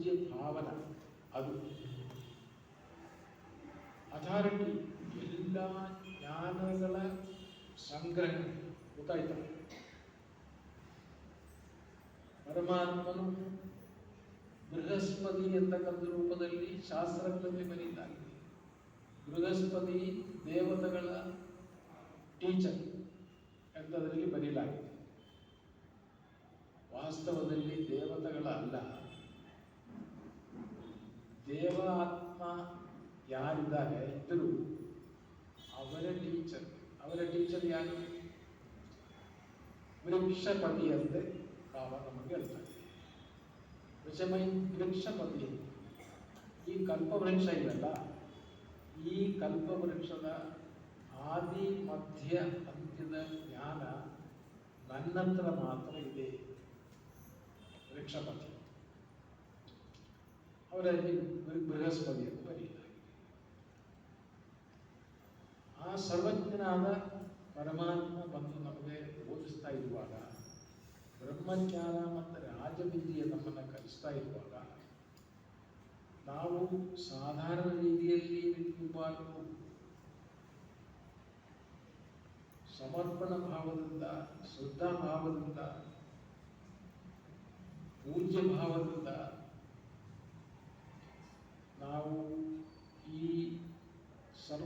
ಪೂಜ್ಯ ಭಾವನ ಅದು. ಅಥಾರಿಟಿ, ಎಲ್ಲ ಜ್ಞಾನಗಳ ಸಂಗ್ರಹ. ಗೊತ್ತಾಯ್ತ? ಪರಮಾತ್ಮನು ಬೃಹಸ್ಪತಿ ಎಂತಕ್ಕಂಥ ರೂಪದಲ್ಲಿ ಶಾಸ್ತ್ರಗಳಲ್ಲಿ ಬರೀತಾಗಿದೆ ಬೃಹಸ್ಪತಿ ದೇವತೆಗಳ ಟೀಚರ್ ಎಂಬುದರಲ್ಲಿ ಬರೀಲಾಗಿದೆ. ವಾಸ್ತವದಲ್ಲಿ ದೇವತೆಗಳ ಅಲ್ಲ ದೇವ ಆತ್ಮ ಯಾರಿದ್ದಾರೆ ಇದ್ದರು ಅವರ ಟೀಚರ್ ಅವರ ಟೀಚರ್ ಯಾರು? ವೃಕ್ಷಪತಿ ಕಾವ ನಮಗೆ ಹೇಳ್ತಾರೆ ವಿಷಮೈ ವೃಕ್ಷಪತಿ ಈ ಕಲ್ಪವೃಕ್ಷ ಇದೆಯಲ್ಲ, ಈ ಕಲ್ಪವೃಕ್ಷದ ಆದಿ ಮಧ್ಯ ಅಂತ್ಯದ ಜ್ಞಾನ ನನ್ನತ್ರ ಮಾತ್ರ ಇದೆ. ವೃಕ್ಷಪತಿ ಅವರಲ್ಲಿ ಬೃ- ಬೃಹಸ್ಪತಿ ಅಂತ ಆ ಸರ್ವಜ್ಞನಾದ ಪರಮಾತ್ಮ ಬಂದು ನಮಗೆ ಓದಿಸ್ತಾ ಇರುವಾಗ ಬ್ರಹ್ಮಜ್ಞಾನ ಮತ್ತು ರಾಜವಿದ್ಯೆ ನಮ್ಮನ್ನು ಕಲಿಸ್ತಾ ಇರುವಾಗ ನಾವು ಸಾಧಾರಣ ರೀತಿಯಲ್ಲಿ ನಿಂತುಬಾರದು ಸಮರ್ಪಣ ಭಾವದಿಂದ ಶ್ರದ್ಧಾ ಭಾವದಿಂದ ಪೂಜ್ಯ ಭಾವದಿಂದ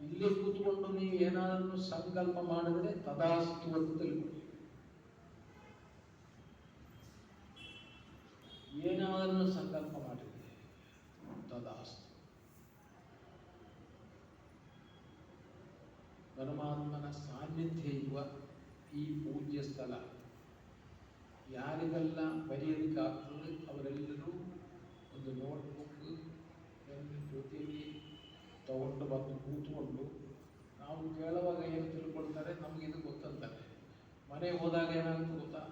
ಇಲ್ಲಿ ಕೂತ್ಕೊಂಡು ನೀವು ಏನಾದರೂ ಸಂಕಲ್ಪ ಮಾಡಿದ್ರೆ ತದಾಸ್ತು ಅಂತ ತಿಳ್ಕೊಳ್ಳಿ ಏನಾದರೂ ಸಂಕಲ್ಪ ಮಾಡಿದ್ರೆ ತದಾಸ್ತು ಪರಮಾತ್ಮನ ಸಾನ್ನಿಧ್ಯ ಇರುವ ಈ ಪೂಜ್ಯ ಸ್ಥಳ, ಯಾರಿಗೆಲ್ಲ ಬರೆಯೋದಕ್ಕಾಗ್ತದೆ ಅವರೆಲ್ಲರೂ ಒಂದು ನೋಟ್ಬುಕ್ ತಗೊಂಡು ಬಂದು ಕೂತ್ಕೊಂಡು ನಾವು ಕೇಳುವಾಗ ಏನು ತಿಳ್ಕೊಳ್ತಾರೆ? ನಮ್ಗೆ ಇದು ಗೊತ್ತಂತಾರೆ ಮನೆಗೆ ಹೋದಾಗ ಏನಾಗುತ್ತೆ ಗೊತ್ತಾ?